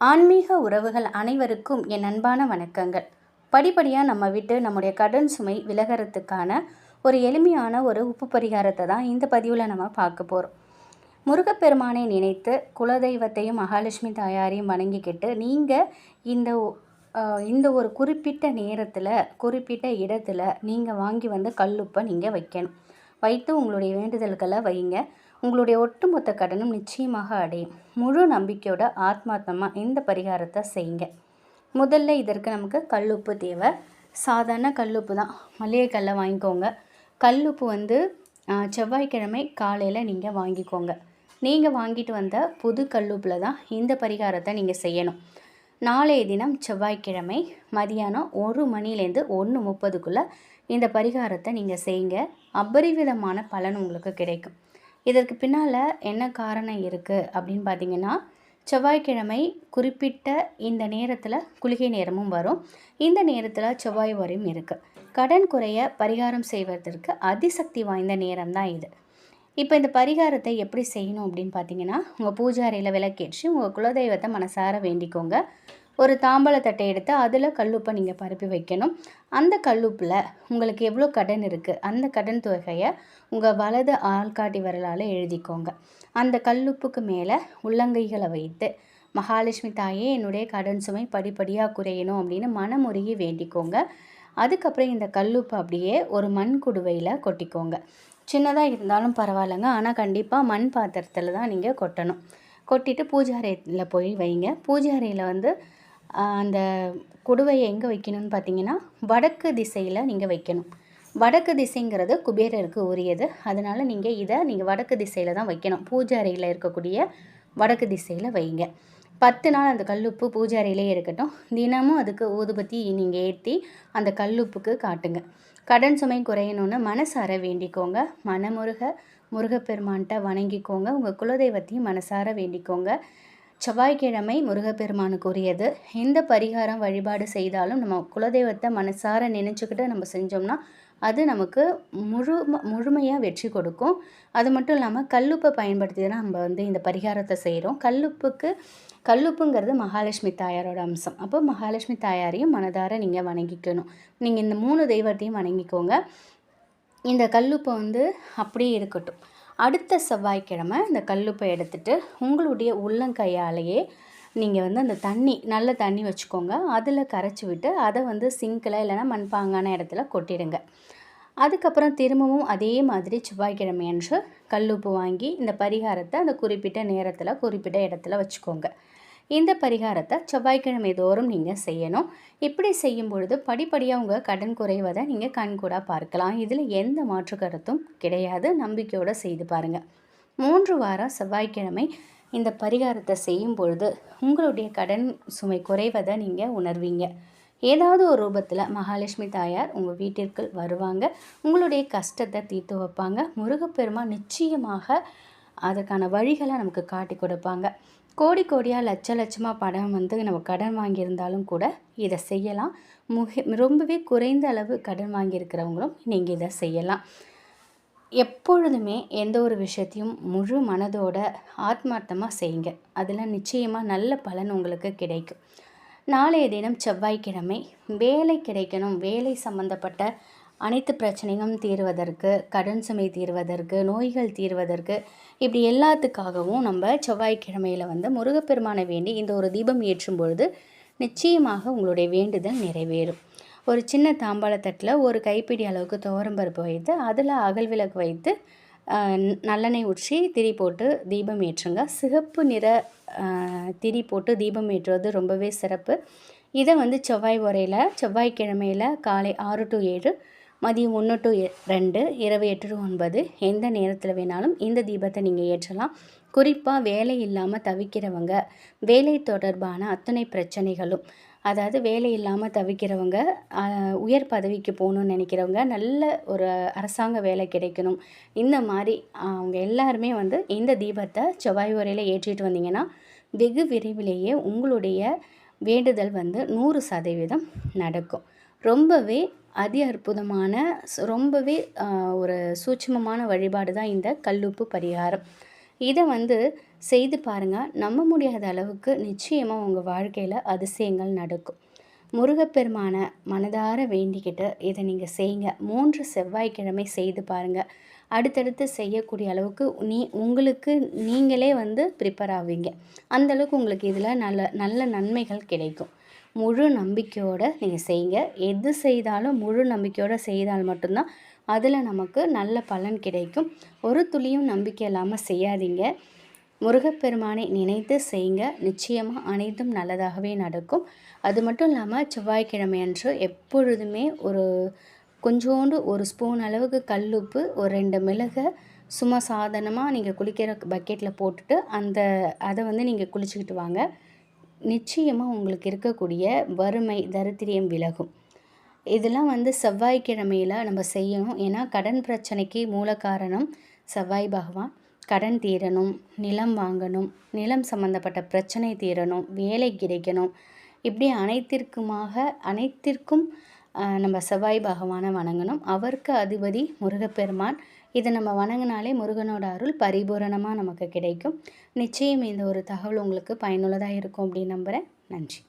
ஆன்மீக உறவுகள் அனைவருக்கும் என் அன்பான வணக்கங்கள். படிப்படியாக நம்ம விட்டு நம்முடைய கடன் சுமை விலகிறதுக்கான ஒரு எளிமையான ஒரு உப்பு பரிகாரத்தை தான் இந்த பதிவில் நம்ம பார்க்க போகிறோம் முருகப்பெருமானை நினைத்து குலதெய்வத்தையும் மகாலட்சுமி தாயாரையும் வணங்கிக்கிட்டு நீங்கள் இந்த இந்த ஒரு குறிப்பிட்ட நேரத்தில் குறிப்பிட்ட இடத்துல நீங்கள் வாங்கி வந்து கல்லுப்பை நீங்கள் வைக்கணும். வைத்து உங்களுடைய வேண்டுதல்களை வைங்க. உங்களுடைய ஒட்டுமொத்த கடனும் நிச்சயமாக அடையும். முழு நம்பிக்கையோட ஆத்மார்த்தமாக இந்த பரிகாரத்தை செய்யுங்க. முதல்ல இதற்கு நமக்கு கல்லுப்பு தேவை. சாதாரண கல்லுப்பு தான். மளிகை கல்லை வாங்கிக்கோங்க. கல்லுப்பு வந்து செவ்வாய்க்கிழமை காலையில் நீங்கள் வாங்கிக்கோங்க. நீங்கள் வாங்கிட்டு வந்த புது கல்லுப்பில் தான் இந்த பரிகாரத்தை நீங்கள் செய்யணும். நாளைய தினம் செவ்வாய்க்கிழமை மதியானம் ஒரு மணிலேருந்து ஒன்று முப்பதுக்குள்ளே இந்த பரிகாரத்தை நீங்கள் செய்யுங்க. அபரிவிதமான பலன் உங்களுக்கு கிடைக்கும். இதற்கு பின்னால் என்ன காரணம் இருக்குது அப்படின்னு பார்த்தீங்கன்னா செவ்வாய்க்கிழமை குறிப்பிட்ட இந்த நேரத்தில் குளிகை நேரமும் வரும். இந்த நேரத்தில் செவ்வாய் வரையும் இருக்குது கடன் குறைய பரிகாரம் செய்வதற்கு அதிசக்தி வாய்ந்த நேரம் தான் இது. இப்போ இந்த பரிகாரத்தை எப்படி செய்யணும் அப்படின்னு பார்த்தீங்கன்னா உங்கள் பூஜாரியில் விளக்கேற்றி உங்கள் குலதெய்வத்தை மனசார வேண்டிக்கோங்க. ஒரு தாம்பழத்தட்டை எடுத்து அதில் கல்லுப்பை நீங்கள் பரப்பி வைக்கணும். அந்த கல்லுப்பில் உங்களுக்கு எவ்வளோ கடன் இருக்குது அந்த கடன் தொகையை உங்கள் வலது ஆள்காட்டி விரலால் எழுதிக்கோங்க. அந்த கல்லுப்புக்கு மேலே உள்ளங்கைகளை வைத்து மகாலட்சுமி தாயே என்னுடைய கடன் சுமை படிப்படியாக குறையணும் அப்படின்னு மனமுருகி வேண்டிக்கோங்க. அதுக்கப்புறம் இந்த கல்லுப்பு அப்படியே ஒரு மண் குடுவையில் கொட்டிக்கோங்க. சின்னதாக இருந்தாலும் பரவாயில்லைங்க ஆனால் கண்டிப்பாக மண் பாத்திரத்தில் தான் நீங்கள் கொட்டணும். கொட்டிட்டு பூஜை அறையில் போய் வைங்க. பூஜை அறையில் வந்து அந்த குடுவையை எங்கே வைக்கணும்னு பார்த்தீங்கன்னா வடக்கு திசையில் நீங்கள் வைக்கணும். வடக்கு திசைங்கிறது குபேரருக்கு உரியது. அதனால் நீங்கள் இதை நீங்கள் வடக்கு திசையில் தான் வைக்கணும். பூஜை அறையில் இருக்கக்கூடிய வடக்கு திசையில் வைங்க. பத்து நாள் அந்த கல்லுப்பு பூஜை அறையிலே இருக்கட்டும். தினமும் அதுக்கு ஊதுபத்தி நீங்கள் ஏற்றி அந்த கல்லுப்புக்கு காட்டுங்க. கடன் சுமை குறையணும்னு மனசார வேண்டிக்கோங்க. மனமுருக முருகப்பெருமான்கிட்ட வணங்கிக்கோங்க. உங்கள் குலதெய்வத்தையும் மனசார வேண்டிக்கோங்க. செவ்வாய்க்கிழமை முருகப்பெருமானுக்கு உரியது எந்த பரிகாரம் வழிபாடு செய்தாலும் நம்ம குலதெய்வத்தை மனசார நினச்சிக்கிட்டு நம்ம செஞ்சோம்னா அது நமக்கு முழு முழுமையாக வெற்றி கொடுக்கும். அது மட்டும் இல்லாமல் கல்லுப்பை பயன்படுத்தி தான் நம்ம வந்து இந்த பரிகாரத்தை செய்கிறோம் கல்லுப்புக்கு கல்லுப்புங்கிறது மகாலட்சுமி தாயாரோட அம்சம். அப்போ மகாலட்சுமி தாயாரையும் மனதார நீங்கள் வணங்கிக்கணும். நீங்கள் இந்த மூணு தெய்வத்தையும் வணங்கிக்கோங்க. இந்த கல்லுப்பை வந்து அப்படியே இருக்கட்டும். அடுத்த செவ்வாய்க்கிழமை இந்த கல்லுப்பை எடுத்துகிட்டு உங்களுடைய உள்ளங்கையாலேயே நீங்கள் வந்து அந்த தண்ணி நல்ல தண்ணி வச்சுக்கோங்க. அதில் கரைச்சி விட்டு அதை வந்து சிங்கில் இல்லைன்னா மண்பாங்கான இடத்துல கொட்டிடுங்க. அதுக்கப்புறம் திரும்பவும் அதே மாதிரி செவ்வாய்க்கிழமை அன்று கல்லுப்பு வாங்கி இந்த பரிகாரத்தை அந்த குறிப்பிட்ட நேரத்தில் குறிப்பிட்ட இடத்துல வச்சுக்கோங்க. இந்த பரிகாரத்தை செவ்வாய்க்கிழமை தோறும் நீங்கள் செய்யணும். இப்படி செய்யும் பொழுது படிப்படியாக உங்கள் கடன் குறைவதை நீங்கள் கண்கூடாக பார்க்கலாம். இதில் எந்த மாற்று கருத்தும் கிடையாது. நம்பிக்கையோடு செய்து பாருங்கள் மூன்று வாரம் செவ்வாய்க்கிழமை இந்த பரிகாரத்தை செய்யும் பொழுது உங்களுடைய கடன் சுமை குறைவதை நீங்கள் உணர்வீங்க. ஏதாவது ஒரு ரூபத்தில் மகாலட்சுமி தாயார் உங்கள் வீட்டிற்குள் வருவாங்க. உங்களுடைய கஷ்டத்தை தீர்த்து வைப்பாங்க. முருகப்பெருமா நிச்சயமாக அதுக்கான வழிகளை நமக்கு காட்டி கொடுப்பாங்க. கோடி கோடியாக லட்ச லட்சமாக படம் வந்து நம்ம கடன் வாங்கியிருந்தாலும் கூட இதை செய்யலாம். முக ரொம்பவே குறைந்த அளவு கடன் வாங்கியிருக்கிறவங்களும் நீங்கள் இதை செய்யலாம். எப்பொழுதுமே எந்த ஒரு விஷயத்தையும் முழு மனதோட ஆத்மார்த்தமாக செய்யுங்க. அதில் நிச்சயமாக நல்ல பலன் உங்களுக்கு கிடைக்கும். நாளைய தினம் செவ்வாய்க்கிழமை வேலை கிடைக்கணும். வேலை சம்மந்தப்பட்ட அனைத்து பிரச்சனையும் தீர்வதற்கு கடன் சுமை தீர்வதற்கு நோய்கள் தீர்வதற்கு இப்படி எல்லாத்துக்காகவும் நம்ம செவ்வாய்க்கிழமையில் வந்து முருகப்பெருமானை வேண்டி இந்த ஒரு தீபம் ஏற்றும் பொழுது நிச்சயமாக உங்களுடைய வேண்டுதல் நிறைவேறும். ஒரு சின்ன தாம்பாளத்தட்டில் ஒரு கைப்பிடி அளவுக்கு துவரம்பருப்பு வைத்து அதில் அகல் விளக்கு வைத்து நல்லெண்ணெய் ஊற்றி திரி போட்டு தீபம் ஏற்றுங்க. சிகப்பு நிற திரி போட்டு தீபம் ஏற்றுவது ரொம்பவே சிறப்பு. இதை வந்து செவ்வாய் உரையில் செவ்வாய்க்கிழமையில் காலை ஆறு டு ஏழு மதியம் ஒன்று டு ரெண்டு இரவு எட்டு டு ஒன்பது. எந்த நேரத்தில் வேணாலும் இந்த தீபத்தை நீங்கள் ஏற்றலாம். குறிப்பாக வேலை இல்லாமல் தவிக்கிறவங்க வேலை தொடர்பான அத்தனை பிரச்சனைகளும் அதாவது வேலை இல்லாமல் தவிக்கிறவங்க உயர் பதவிக்கு போகணும்னு நினைக்கிறவங்க நல்ல ஒரு அரசாங்க வேலை கிடைக்கணும். இந்த மாதிரி அவங்க எல்லாருமே வந்து இந்த தீபத்தை செவ்வாய் உரையில் ஏற்றிட்டு வந்தீங்கன்னா வெகு விரைவிலேயே உங்களுடைய வேண்டுதல் வந்து நூறு சதவீதம் நடக்கும். ரொம்பவே அதி அற்புதமான ரொம்பவே ஒரு சூட்சுமமான வழிபாடு தான் இந்த கல்லுப்பு பரிகாரம். இதை வந்து செய்து பாருங்கள் நம்ப முடியாத அளவுக்கு நிச்சயமாக உங்கள் வாழ்க்கையில் அதிசயங்கள் நடக்கும். முருகப்பெருமானை மனதார வேண்டிக்கிட்டு இதை நீங்கள் செய்யுங்க மூன்று செவ்வாய்க்கிழமை செய்து பாருங்கள் அடுத்தடுத்து செய்யக்கூடிய அளவுக்கு நீ உங்களுக்கு நீங்களே வந்து ப்ரிப்பேர் ஆவீங்க. அந்தளவுக்கு உங்களுக்கு இதில் நல்ல நல்ல நன்மைகள் கிடைக்கும். முழு நம்பிக்கையோடு நீங்கள் செய்யுங்க. எது செய்தாலும் முழு நம்பிக்கையோடு செய்தால் மட்டும்தான் அதில் நமக்கு நல்ல பலன் கிடைக்கும். ஒரு துளியும் நம்பிக்கை இல்லாமல் செய்யாதீங்க. முருகப்பெருமானை நினைத்து செய்யுங்க. நிச்சயமாக அனைத்தும் நல்லதாகவே நடக்கும். அது மட்டும் இல்லாமல் செவ்வாய்க்கிழமை அன்று எப்பொழுதுமே ஒரு கொஞ்சோண்டு ஒரு ஸ்பூன் அளவுக்கு கல்லுப்பு ஒரு ரெண்டு மிளகை சும்மா சாதனமாக நீங்கள் குளிக்கிற பக்கெட்டில் போட்டுட்டு அந்த அதை வந்து நீங்கள் குளிச்சுக்கிட்டு வாங்க. நிச்சயமாக உங்களுக்கு இருக்கக்கூடிய வறுமை தரித்திரியம் விலகும். இதெல்லாம் வந்து செவ்வாய்க்கிழமையில் நம்ம செய்யணும். ஏன்னா கடன் பிரச்சனைக்கு மூல காரணம் செவ்வாய் பகவான். கடன் தீரணும் நிலம் வாங்கணும் நிலம் சம்மந்தப்பட்ட பிரச்சனை தீரணும் வேலை கிடைக்கணும். இப்படி அனைத்திற்குமாக அனைத்திற்கும் நம்ம செவ்வாய் பகவானை வணங்கணும். அவருக்கு அதிபதி முருகப்பெருமான். இதை நம்ம வணங்கினாலே முருகனோட அருள் பரிபூரணமாக நமக்கு கிடைக்கும். நிச்சயம் இந்த ஒரு தகவல் உங்களுக்கு பயனுள்ளதாக இருக்கும் அப்படின்னு நம்புகிறேன் நன்றி.